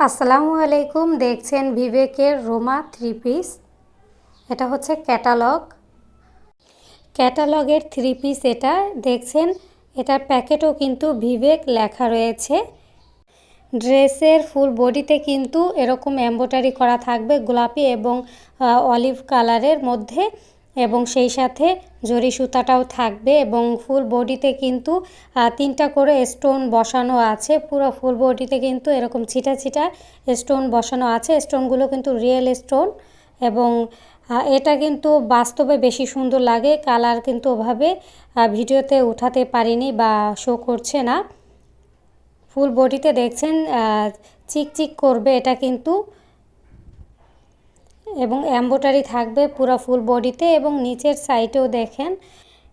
আসসালামু আলাইকুম, দেখছেন বিবেকের রোমা থ্রি পিস। এটা হচ্ছে ক্যাটালগ। ক্যাটালগের থ্রি পিস এটা, দেখছেন? এটার প্যাকেটও কিন্তু বিবেক লেখা রয়েছে। ড্রেসের ফুল বডিতে কিন্তু এরকম এম্ব্রয়ডারি করা থাকবে, গোলাপি এবং অলিভ কালারের মধ্যে। এবং সেই সাথে জরি সুতাটাও থাকবে এবং ফুল বডিতে কিন্তু তিনটা করে স্টোন বসানো আছে। পুরো ফুল বডিতে কিন্তু এরকম ছিটা ছিটা স্টোন বসানো আছে। স্টোনগুলো কিন্তু রিয়েল স্টোন এবং এটা কিন্তু বাস্তবে বেশি সুন্দর লাগে। কালার কিন্তু ওভাবে ভিডিওতে উঠাতে পারিনি বা শো করছে না। ফুল বডিতে দেখছেন চিকচিক করবে এটা কিন্তু। এবং অ্যাম্বোটারি থাকবে পুরো ফুল বডিতে এবং নিচের সাইডেও দেখেন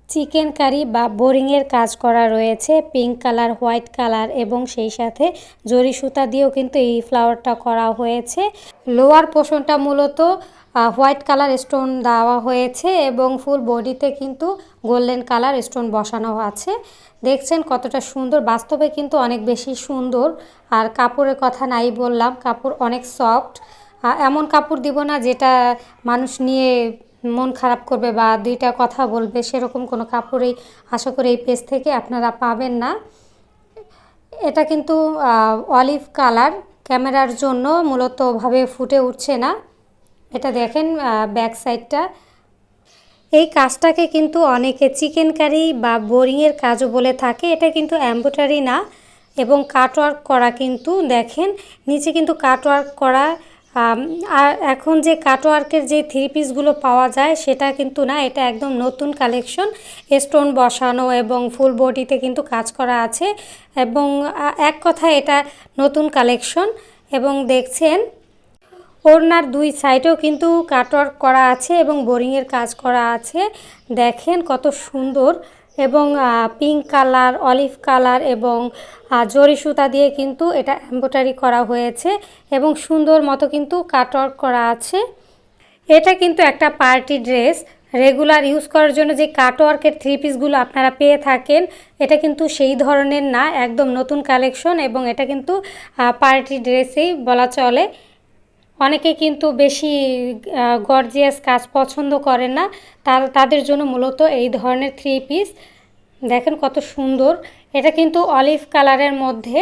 চিকেন কারি বা বোরিংয়ের কাজ করা রয়েছে, পিঙ্ক কালার, হোয়াইট কালার এবং সেই সাথে জরি সুতা দিয়েও কিন্তু এই ফ্লাওয়ারটা করা হয়েছে। লোয়ার পোষণটা মূলত হোয়াইট কালার স্টোন দেওয়া হয়েছে এবং ফুল বডিতে কিন্তু গোল্ডেন কালার স্টোন বসানো আছে। দেখছেন কতটা সুন্দর, বাস্তবে কিন্তু অনেক বেশি সুন্দর। আর কাপড়ের কথা নাই বললাম, কাপড় অনেক সফট। এমন কাপড় দিব না যেটা মানুষ নিয়ে মন খারাপ করবে বা দুইটা কথা বলবে, সেরকম কোনো কাপড়েই আশা করি এই পেজ থেকে আপনারা পাবেন না। এটা কিন্তু অলিভ কালার, ক্যামেরার জন্য মূলত ভাবে ফুটে উঠছে না। এটা দেখেন ব্যাক সাইডটা। এই কাজটাকে কিন্তু অনেকে চিকেন কারি বা বোরিংয়ের কাজও বলে থাকে। এটা কিন্তু অ্যাম্বোটারি না এবং কাটওয়ার্ক করা কিন্তু দেখেন, নিচে কিন্তু কাটওয়ার্ক করা আর এখন যে কাটওয়ার্কের যে থ্রি পিসগুলো পাওয়া যায়, সেটা কিন্তু না, এটা একদম নতুন কালেকশন স্টোন বসানো এবং ফুল বডিতে কিন্তু কাজ করা আছে। এবং এক কথা, এটা নতুন কালেকশন এবং দেখছেন, ওড়নার দুই সাইডেও কিন্তু কাটওয়ার্ক করা আছে এবং বোরিংয়ের কাজ করা আছে। দেখেন কত সুন্দর। এবং পিঙ্ক কালার অলিভ কালার এবং জরি সুতা দিয়ে কিন্তু এটা এম্ব্রয়ডারি করা হয়েছে এবং সুন্দর মতো কিন্তু কাটওয়ার্ক করা আছে। এটা কিন্তু একটা পার্টি ড্রেস রেগুলার ইউজ করার জন্য যে কাটওয়ার্কের থ্রি পিসগুলো আপনারা পেয়ে থাকেন, এটা কিন্তু সেই ধরনের না, একদম নতুন কালেকশন এবং এটা কিন্তু পার্টি ড্রেসেই বলা চলে। অনেকে কিন্তু বেশি গর্জিয়াস কাজ পছন্দ করেন না। তাদের জন্য মূলত এই ধরনের থ্রি পিস দেখেন কত সুন্দর। এটা কিন্তু অলিভ কালারের মধ্যে।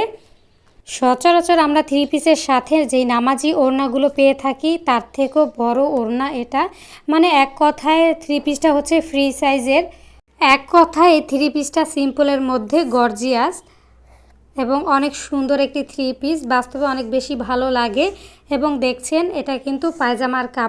সচরাচর আমরা থ্রি পিসের সাথে যেই নামাজি ওড়নাগুলো পেয়ে থাকি, তার থেকেও বড় ওড়না এটা। মানে এক কথায় থ্রি পিসটা হচ্ছে ফ্রি সাইজের এক কথায় এই থ্রি পিসটা সিম্পলের মধ্যে গর্জিয়াস এবং অনেক সুন্দর একটি থ্রি পিস বাস্তবে অনেক বেশি ভালো লাগে এবং দেখছেন, এটা কিন্তু পায়জামার কাপ